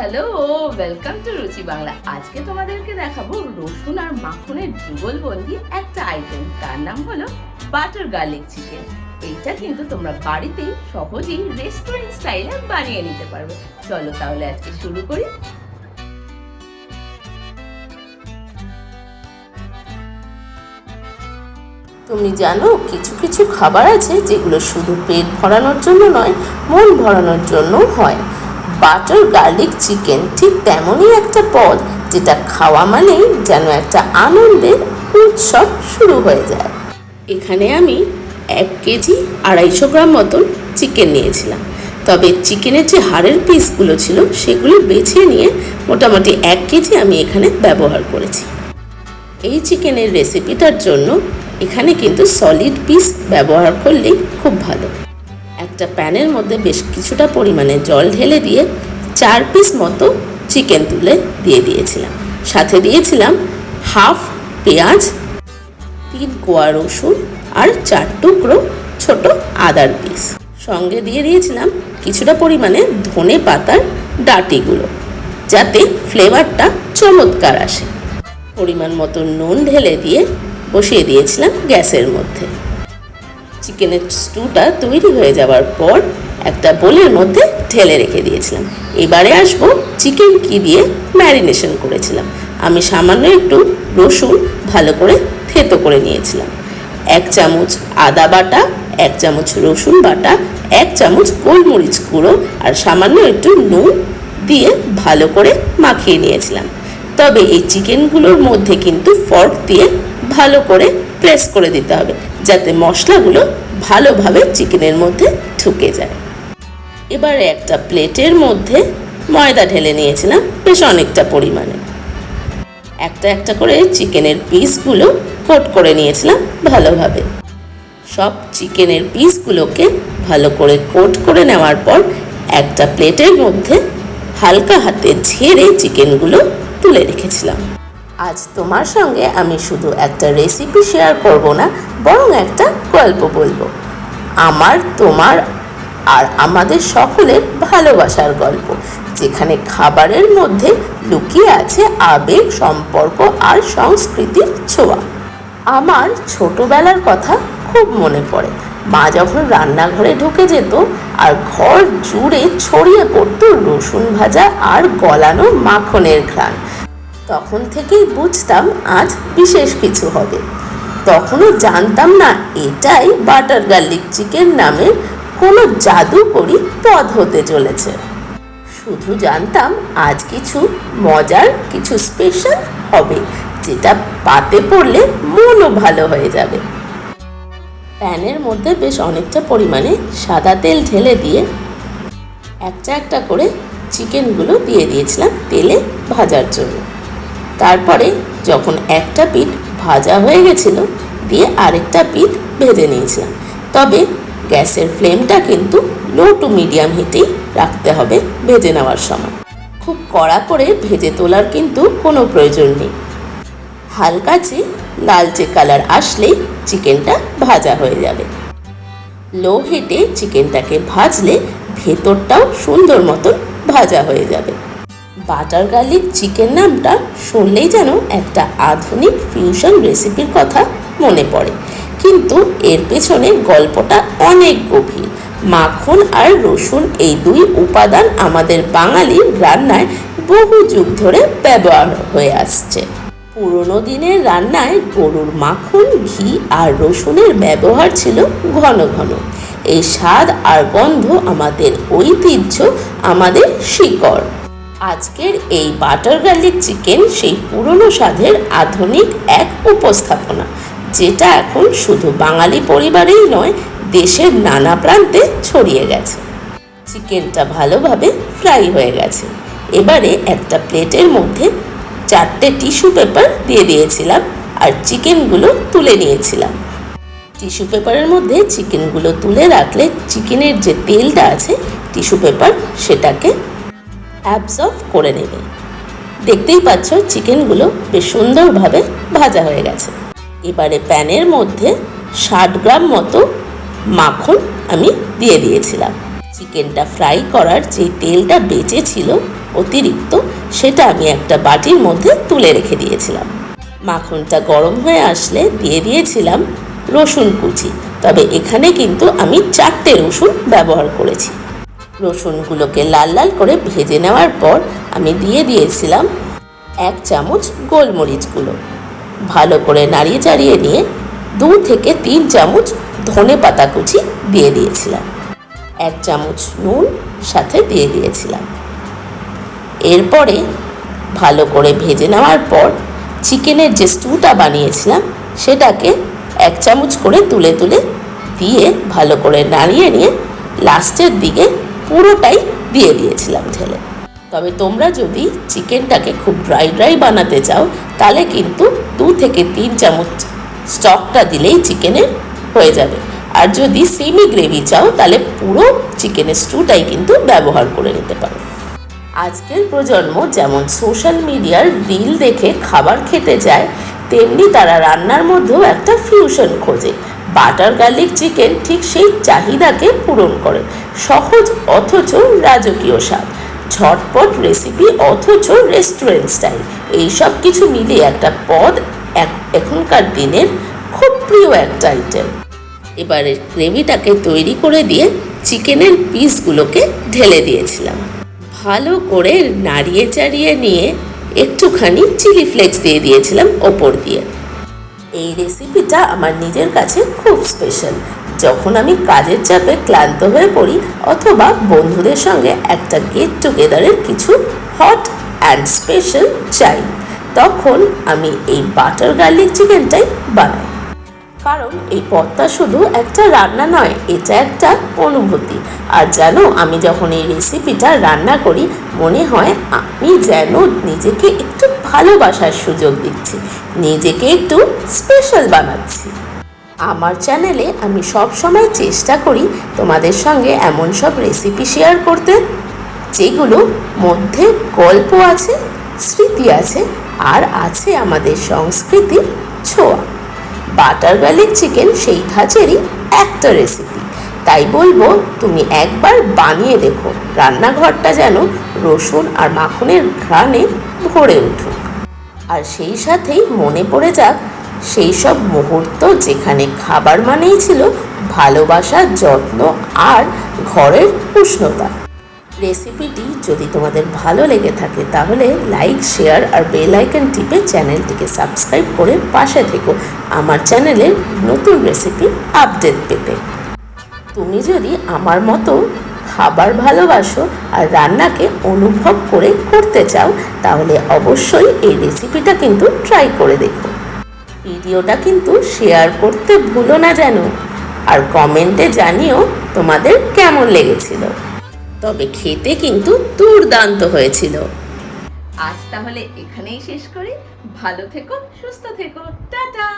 Hello welcome to রুচি বাংলা আজকে তোমাদেরকে দেখাবো রসুন আর মাখনের যুগলবন্দি একটা আইটেম তার নাম হলো বাটার গার্লিক চিকেন এইটা কিন্তু তোমরা বাড়িতেই সহজেই রেস্টুরেন্ট স্টাইলে বানিয়ে নিতে পারবে। চলো তাহলে আজকে শুরু করি। তুমি জানো, কিছু কিছু খাবার আছে যেগুলো শুধু পেট ভরানোর জন্য নয়, মন ভরানোর জন্য হয়। বাটার গার্লিক চিকেন ঠিক তেমনই একটা পদ, যেটা খাওয়া মানেই যেন একটা আনন্দের উৎসব শুরু হয়ে যায়। এখানে আমি এক কেজি আড়াইশো গ্রাম মতন চিকেন নিয়েছিলাম। তবে চিকেনের যে হাড়ের পিসগুলো ছিল, সেগুলো বেছে নিয়ে মোটামুটি এক কেজি আমি এখানে ব্যবহার করেছি। এই চিকেনের রেসিপিটার জন্য এখানে কিন্তু সলিড পিস ব্যবহার করলেই খুব ভালো। একটা প্যানের মধ্যে বেশ কিছুটা পরিমাণে জল ঢেলে দিয়ে চার পিস মতো চিকেন তুলে দিয়ে দিয়েছিলাম। সাথে দিয়েছিলাম হাফ পেঁয়াজ, তিন কোয়া রসুন আর চার টুকরো ছোট আদার পিস সঙ্গে দিয়ে দিয়েছিলাম কিছুটা পরিমাণে ধনে পাতার ডাটিগুলো, যাতে ফ্লেভারটা চমৎকার আসে। পরিমাণ মতো নুন ঢেলে দিয়ে বসিয়ে দিয়েছিলাম গ্যাসের মধ্যে। চিকেনের স্টুটা তৈরি হয়ে যাওয়ার পর একটা বোলের মধ্যে ঢেলে রেখে দিয়েছিলাম। এবারে আসব চিকেন কি দিয়ে ম্যারিনেশন করেছিলাম। আমি সামান্য একটু রসুন ভালো করে থেতো করে নিয়েছিলাম। এক চামচ আদা বাটা, এক চামচ রসুন বাটা, এক চামচ গোলমরিচ গুঁড়ো আর সামান্য একটু নুন দিয়ে ভালো করে মাখিয়ে নিয়েছিলাম। তবে এই চিকেনগুলোর মধ্যে কিন্তু ফর্ক দিয়ে ভালো করে প্রেস করে দিতে হবে, যাতে মশলাগুলো ভালোভাবে চিকেনের মধ্যে ঢুকে যায়। এবারে একটা প্লেটের মধ্যে ময়দা ঢেলে নিয়েছিলাম, বেশ অনেকটা পরিমাণে। একটা একটা করে চিকেনের পিসগুলো কোট করে নিয়েছিলাম ভালোভাবে। সব চিকেনের পিসগুলোকে ভালো করে কোট করে নেওয়ার পর একটা প্লেটের মধ্যে হালকা হাতে ঝেড়ে চিকেনগুলো তুলে রেখেছিলাম। আজ তোমার সঙ্গে আমি শুধু একটা রেসিপি শেয়ার করব না, বরং একটা গল্প বলব। আমার, তোমার আর আমাদের সকলের ভালোবাসার গল্প, যেখানে খাবারের মধ্যে লুকিয়ে আছে আবেগ, সম্পর্ক আর সংস্কৃতির ছোঁয়া। আমার ছোটবেলার কথা খুব মনে পড়ে। মা যখন রান্নাঘরে ঢুকে যেত, আর ঘর জুড়ে ছড়িয়ে পড়তো রসুন ভাজা আর গলানো মাখনের ঘ্রাণ। তখন থেকেই বুঝতাম আজ বিশেষ কিছু হবে। তখনও জানতাম না এটাই বাটার গার্লিক চিকেন নামের কোনো জাদুকরি পদ হতে চলেছে। শুধু জানতাম আজ কিছু মজার, কিছু স্পেশাল হবে, যেটা পাতে পড়লে মনও ভালো হয়ে যাবে। প্যানের মধ্যে বেশ অনেকটা পরিমাণে সাদা তেল ঢেলে দিয়ে একটা একটা করে চিকেনগুলো দিয়ে দিয়েছিলাম তেলে ভাজার জন্য। তারপরে যখন একটা পিঠ ভাজা হয়ে গেছিল, দিয়ে আরেকটা পিঠ ভেজে নিয়েছিলাম তবে গ্যাসের ফ্লেমটা কিন্তু লো টু মিডিয়াম হিটেই রাখতে হবে ভেজে নেওয়ার সময়। খুব কড়া করে ভেজে তোলার কিন্তু কোনো প্রয়োজন নেই। হালকা হালকাচে লালচে কালার আসলেই চিকেনটা ভাজা হয়ে যাবে। লো হিটে চিকেনটাকে ভাজলে ভেতরটাও সুন্দর মতন ভাজা হয়ে যাবে। বাটার গার্লিক চিকেন নামটা শুনলেই যেন একটা আধুনিক ফিউশন রেসিপির কথা মনে পড়ে। কিন্তু এর পেছনে গল্পটা অনেক গভীর। মাখন আর রসুন এই দুই উপাদান আমাদের বাঙালির রান্নায় বহু যুগ ধরে ব্যবহার হয়ে আসছে। পুরনো দিনের রান্নায় গরুর মাখন, ঘি আর রসুনের ব্যবহার ছিল ঘন ঘন। এই স্বাদ আর গন্ধ আমাদের ঐতিহ্য, আমাদের শিকড়। আজকের এই বাটার গার্লিক চিকেন সেই পুরনো স্বাদের আধুনিক এক উপস্থাপনা, যেটা এখন শুধু বাঙালি পরিবারেই নয়, দেশের নানা প্রান্তে ছড়িয়ে গেছে। চিকেনটা ভালোভাবে ফ্রাই হয়ে গেছে। এবারে একটা প্লেটের মধ্যে চারটে টিস্যু পেপার দিয়ে দিয়েছিলাম আর চিকেনগুলো তুলে নিয়েছিলাম। টিস্যু পেপারের মধ্যে চিকেনগুলো তুলে রাখলে চিকেনের যে তেলটা আছে, টিস্যু পেপার সেটাকে অ্যাবজর্ব করে নেবে। দেখতেই পাচ্ছ চিকেনগুলো বেশ সুন্দরভাবে ভাজা হয়ে গেছে। এবারে প্যানের মধ্যে ষাট গ্রাম মতো মাখন আমি দিয়ে দিয়েছিলাম। চিকেনটা ফ্রাই করার যে তেলটা বেঁচেছিল অতিরিক্ত সেটা আমি একটা বাটির মধ্যে তুলে রেখে দিয়েছিলাম। মাখনটা গরম হয়ে আসলে দিয়ে দিয়েছিলাম রসুন কুচি। তবে এখানে কিন্তু আমি চারটে রসুন ব্যবহার করেছি। রসুনগুলোকে লাল লাল করে ভেজে নেওয়ার পর আমি দিয়ে দিয়েছিলাম এক চামচ গোলমরিচগুলো। ভালো করে নাড়িয়ে চাড়িয়ে নিয়ে দু থেকে তিন চামচ ধনে পাতা কুচি দিয়ে দিয়েছিলাম। এক চামচ নুন সাথে দিয়ে দিয়েছিলাম। এরপরে ভালো করে ভেজে নেওয়ার পর চিকেনের যে স্টুটা বানিয়েছিলাম, সেটাকে এক চামচ করে তুলে তুলে দিয়ে ভালো করে নাড়িয়ে নিয়ে লাস্টের দিকে পুরোটাই দিয়ে দিয়েছিলাম ঢেলে। তবে তোমরা যদি চিকেনটাকে খুব ড্রাই ড্রাই বানাতে চাও, তাহলে কিন্তু দু থেকে তিন চামচ স্টকটা দিলেই চিকেনের হয়ে যাবে। আর যদি সেমি গ্রেভি চাও, তাহলে পুরো চিকেনের স্টুটাই কিন্তু ব্যবহার করে নিতে পারো। আজকের প্রজন্ম যেমন সোশ্যাল মিডিয়ার রিল দেখে খাবার খেতে যায়, তেমনি তারা রান্নার মধ্যেও একটা ফিউশন খোঁজে। বাটার গার্লিক চিকেন ঠিক সেই চাহিদাকে পূরণ করে। সহজ অথচ রাজকীয় স্বাদ। ঝটপট রেসিপি অথচ রেস্টুরেন্ট স্টাইল এইসব কিছু মিলিয়ে একটা পদ এখনকার দিনের খুব প্রিয় একটা আইটেম এবারে গ্রেভিটাকে তৈরি করে দিয়ে চিকেনের পিসগুলোকে ঢেলে দিয়েছিলাম। ভালো করে নাড়িয়ে চাড়িয়ে নিয়ে একটুখানি চিলি ফ্লেক্স দিয়ে দিয়েছিলাম ওপর দিয়ে। এই রেসিপিটা আমার নিজের কাছে খুব স্পেশাল যখন আমি কাজের চাপে ক্লান্ত হয়ে পড়ি অথবা বন্ধুদের সঙ্গে একটা গেট টুগেদারের কিছু হট অ্যান্ড স্পেশাল চাই, তখন আমি এই বাটার গার্লিক চিকেনটাই বানাই। কারণ এই পদটা শুধু একটা রান্না নয়, এটা একটা অনুভূতি। আর জানো, আমি যখন এই রেসিপিটা রান্না করি, মনে হয় আমি যেন নিজেকে একটু ভালোবাসার সুযোগ দিচ্ছি, নিজেকে একটু স্পেশাল বানাচ্ছি। আমার চ্যানেলে আমি সব সময় চেষ্টা করি তোমাদের সঙ্গে এমন সব রেসিপি শেয়ার করতে, যেগুলো মধ্যে গল্প আছে, স্মৃতি আছে, আর আছে আমাদের সংস্কৃতির ছোঁয়া। বাটার গার্লিক চিকেন সেই ধাঁচেরই একটা রেসিপি তাই বলব, তুমি একবার বানিয়ে দেখো, রান্নাঘরটা যেন রসুন আর মাখনের ঘ্রাণে ভরে উঠুক। আর সেই সাথেই মনে পড়ে যাক, সেই সব মুহূর্ত যেখানে খাবার মানেই ছিল ভালোবাসা যত্ন আর ঘরের উষ্ণতা। রেসিপিটি যদি তোমাদের ভালো লেগে থাকে, তাহলে লাইক, শেয়ার আর বেল আইকন টিপে চ্যানেলটিকে সাবস্ক্রাইব করে পাশে থেকো আমার চ্যানেলের নতুন রেসিপি আপডেট পেতে। তুমি যদি আমার মতো খাবার ভালোবাসো আর রান্নাকে অনুভব করে করতে চাও, তাহলে অবশ্যই এই রেসিপিটা কিন্তু ট্রাই করে দেখো। ভিডিওটা কিন্তু শেয়ার করতে ভুলো না যেন। আর কমেন্টে জানিও তোমাদের কেমন লেগেছিল। তবে খেতে কিন্তু দুর্দান্ত হয়েছিল। আজ তাহলে এখানেই শেষ করি। ভালো থেকো, সুস্থ থেকো। টাটা!